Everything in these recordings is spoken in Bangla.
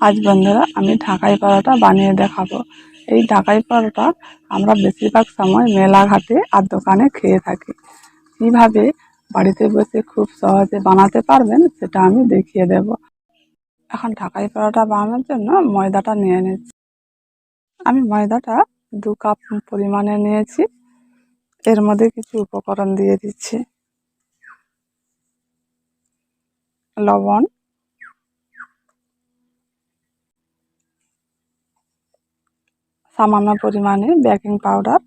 আজ বন্ধুরা আমি ঢাকাই পরোটা বানিয়ে দেখাবো। এই ঢাকাই পরোটা আমরা বেশিরভাগ সময় মেলাঘাটে আর দোকানে খেয়ে থাকি। কীভাবে বাড়িতে বসে খুব সহজে বানাতে পারবেন সেটা আমি দেখিয়ে দেব। এখন ঢাকাই পরোটা বানানোর জন্য ময়দাটা নিয়ে নিচ্ছি। আমি ময়দাটা দু কাপ পরিমাণে নিয়েছি। এর মধ্যে কিছু উপকরণ দিয়ে দিচ্ছি। লবণ সামান্য পরিমাণে বেকিং পাউডার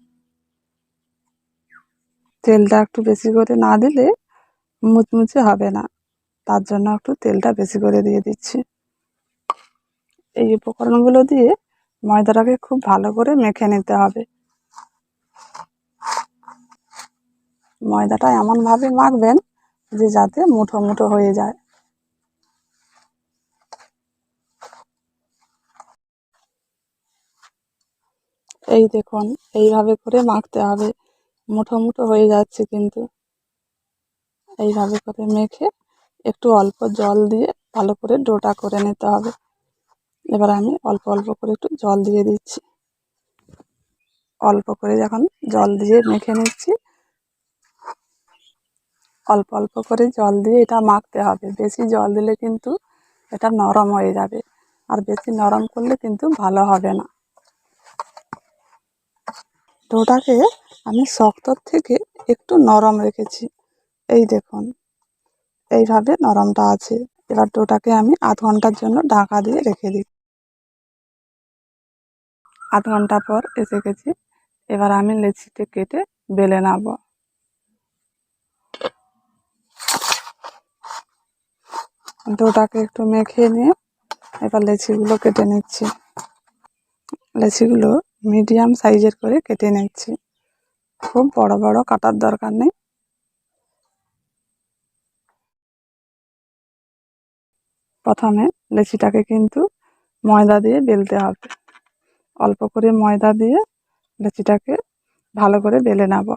তেলটা একটু বেশি করে না দিলে মুচমুচে হবে না। তার জন্য একটু তেলটা বেশি করে দিয়ে দিচ্ছি। এই উপকরণগুলো দিয়ে ময়দাটাকে খুব ভালো করে মেখে নিতে হবে। ময়দাটা এমনভাবে মাখবেন যে যাতে মুঠো মুঠো হয়ে যায়। এই দেখুন, এইভাবে করে মাখতে হবে। মুঠো মুঠো হয়ে যাচ্ছে কিন্তু। এইভাবে করে মেখে একটু অল্প জল দিয়ে ভালো করে ডোটা করে নিতে হবে। এবার আমি অল্প অল্প করে একটু জল দিয়ে দিচ্ছি। অল্প করে যখন জল দিয়ে মেখে নিচ্ছি, অল্প অল্প করে জল দিয়ে এটা মাখতে হবে। বেশি জল দিলে কিন্তু এটা নরম হয়ে যাবে। আর বেশি নরম করলে কিন্তু ভালো হবে না। ডোটাকে আমি শক্তর থেকে একটু নরম রেখেছি। এই দেখুন, এইভাবে নরমটা আছে। এবার ডোটাকে আমি আধ ঘণ্টার জন্য ঢাকা দিয়ে রেখে দিই আধ ঘণ্টা পর এসে গেছি। এবার আমি লেচিতে কেটে বেলে নেব। ডোটাকে একটু মেখে নিয়ে এবার লেচিগুলো কেটে নিচ্ছি। লেচিগুলো মিডিয়াম সাইজের করে কেটে নিচ্ছি খুব বড় বড় কাটার দরকার নেই। প্রথমে লেচিটাকে কিন্তু ময়দা দিয়ে বেলতে হবে। অল্প করে ময়দা দিয়ে লেচিটাকে ভালো করে বেলে নেব।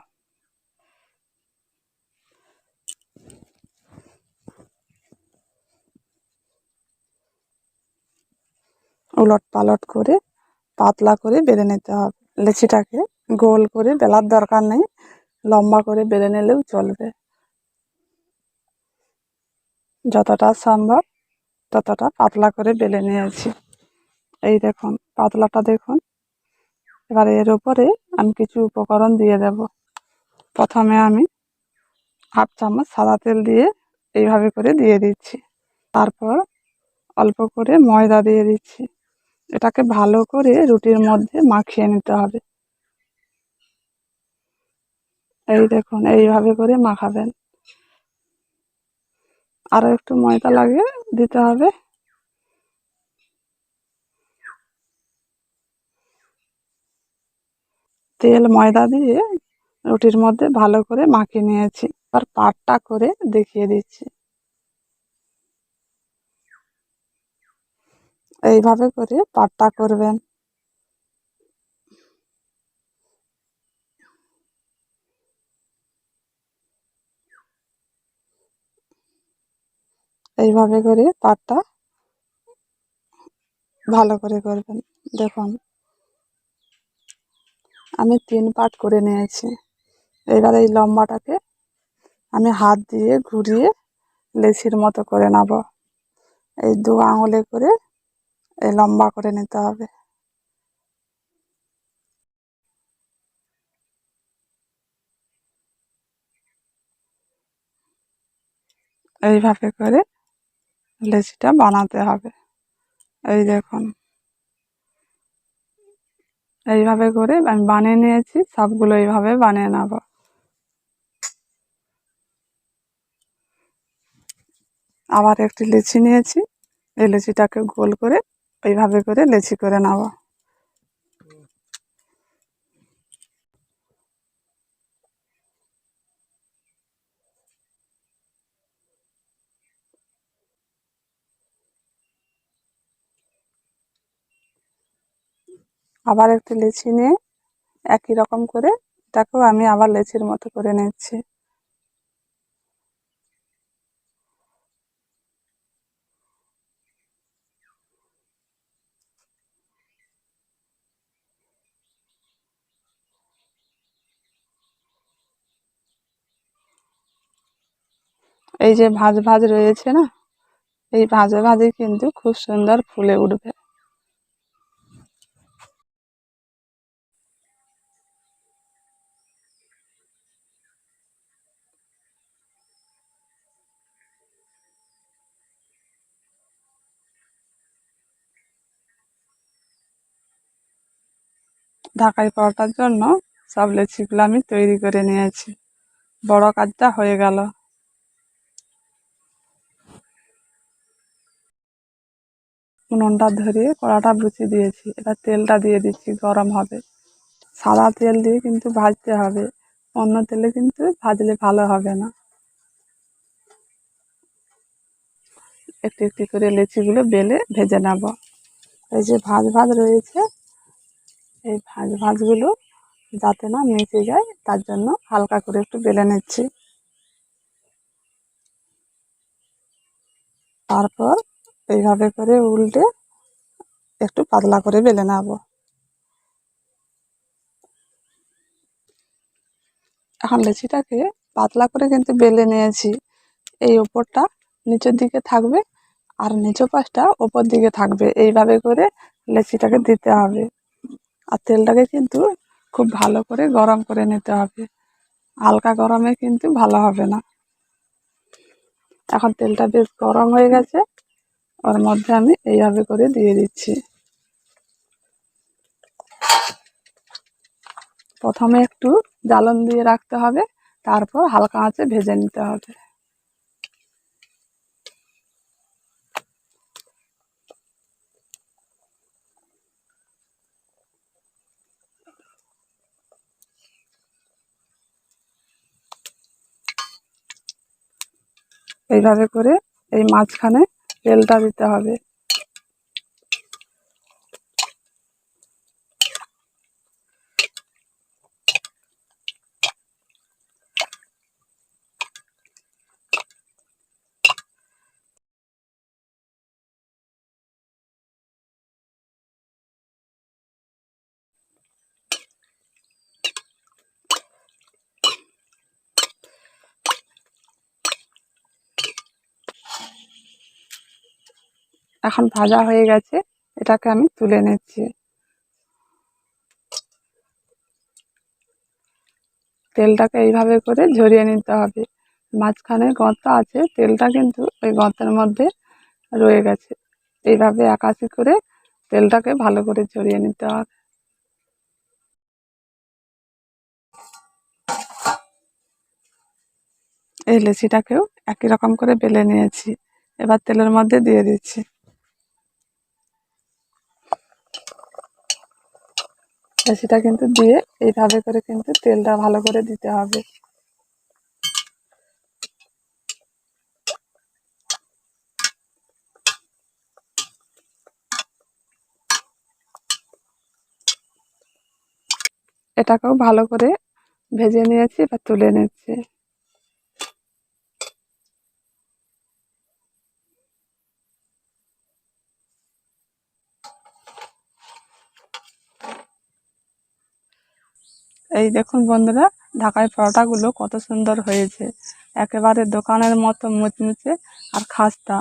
উলট পালট করে পাতলা করে বেড়ে নিতে হবে। লেচিটাকে গোল করে বেলার দরকার নেই, লম্বা করে বেলে নিলেও চলবে। যতটা সম্ভব ততটা পাতলা করে বেলে নিয়েছি। এই দেখুন, পাতলাটা দেখুন। এবার এর উপরে আমি কিছু উপকরণ দিয়ে দেব। প্রথমে আমি হাফ চামচ সাদা তেল দিয়ে এইভাবে করে দিয়ে দিচ্ছি। তারপর অল্প করে ময়দা দিয়ে দিচ্ছি। এটাকে ভালো করে রুটির মধ্যে মাখিয়ে নিতে হবে। এই দেখুন, এইভাবে করে মাখাবেন। আরও একটু ময়দা লাগে দিতে হবে। তেল, ময়দা দিয়ে রুটির মধ্যে ভালো করে মাখিয়ে নিয়েছি। আর পাটটা করে দেখিয়ে দিচ্ছি। এইভাবে করে পাটটা করবেন। এইভাবে করে পাটটা ভালো করে করবেন। দেখুন, আমি তিন পাট করে নিয়েছি। এবার এই লম্বাটাকে আমি হাত দিয়ে ঘুরিয়ে লেচির মতো করে নেব। এই দু আঙুলে করে লম্বা করে নিতে হবে। এইভাবে করে লেচিটা বানাতে হবে। এই দেখুন। এইভাবে করে আমি বানিয়ে নিয়েছি, সবগুলো এইভাবে বানিয়ে নেব। আবার একটি লেচি নিয়েছি, এই লেচিটাকে গোল করে এইভাবে করে লেচি করে নেব। আবার একটি লেচি নিয়ে একই রকম করে এটাকেও আমি আবার লেচির মতো করে নিচ্ছি। এই যে ভাজ ভাজ রয়েছে না? এই ভাজে ভাজে কিন্তু খুব সুন্দর ফুলে উঠবে। ঢাকাই পরোটার জন্য সব লেচিগুলো আমি তৈরি করে নিয়েছি। বড় কাজটা হয়ে গেল। উনুনটা ধরিয়ে কড়াটা বসিয়ে দিয়েছি। এবার তেলটা দিয়ে দিচ্ছি, গরম হবে। সাদা তেল দিয়ে কিন্তু ভাজতে হবে। অন্য তেলে কিন্তু ভাজলে ভালো হবে না। একটু একটু করে লেচিগুলো বেলে ভেজে নেব। এই যে ভাজ ভাজ রয়েছে, এই ভাজ ভাজগুলো যাতে না মিশে যায়, তার জন্য হালকা করে একটু বেলে নিচ্ছি। তারপর এইভাবে করে উল্টে একটু পাতলা করে বেলে নেব। এখন লেচিটাকে পাতলা করে কিন্তু বেলে নিয়েছি। এই ওপরটা নিচের দিকে থাকবে আর নিচু পাশটা ওপর দিকে থাকবে। এইভাবে করে লেচিটাকে দিতে হবে। আর তেলটাকে কিন্তু খুব ভালো করে গরম করে নিতে হবে। হালকা গরমে কিন্তু ভালো হবে না। এখন তেলটা বেশ গরম হয়ে গেছে। ওর মধ্যে আমি এইভাবে করে দিয়ে দিচ্ছি। প্রথমে একটু জ্বালন দিয়ে রাখতে হবে, তারপর হালকা আঁচে ভেজে নিতে হবে। এইভাবে করে এই মাঝখানে তেলটা দিতে হবে। এখন ভাজা হয়ে গেছে, এটাকে আমি তুলে নিচ্ছি। তেলটাকে এইভাবে করে ঝরিয়ে নিতে হবে। মাঝখানে গর্ত আছে, তেলটা কিন্তু ওই গর্তের মধ্যে রয়ে গেছে। এইভাবে একাশি করে তেলটাকে ভালো করে ঝরিয়ে নিতে হবে। এই লেচিটাকেও একই রকম করে বেলে নিয়েছি। এবার তেলের মধ্যে দিয়ে দিচ্ছি। লেচিটা কিন্তু দিয়ে এইভাবে করে কিন্তু তেলটা ভালো করে দিতে হবে। এটাকেও ভালো করে ভেজে নিয়েছি বা তুলে নিচ্ছি। এই দেখুন বন্ধুরা ঢাকায় পরোটাগুলো কত সুন্দর হয়েছে। একেবারে দোকানের মতো মুচমুচে আর খাস্তা।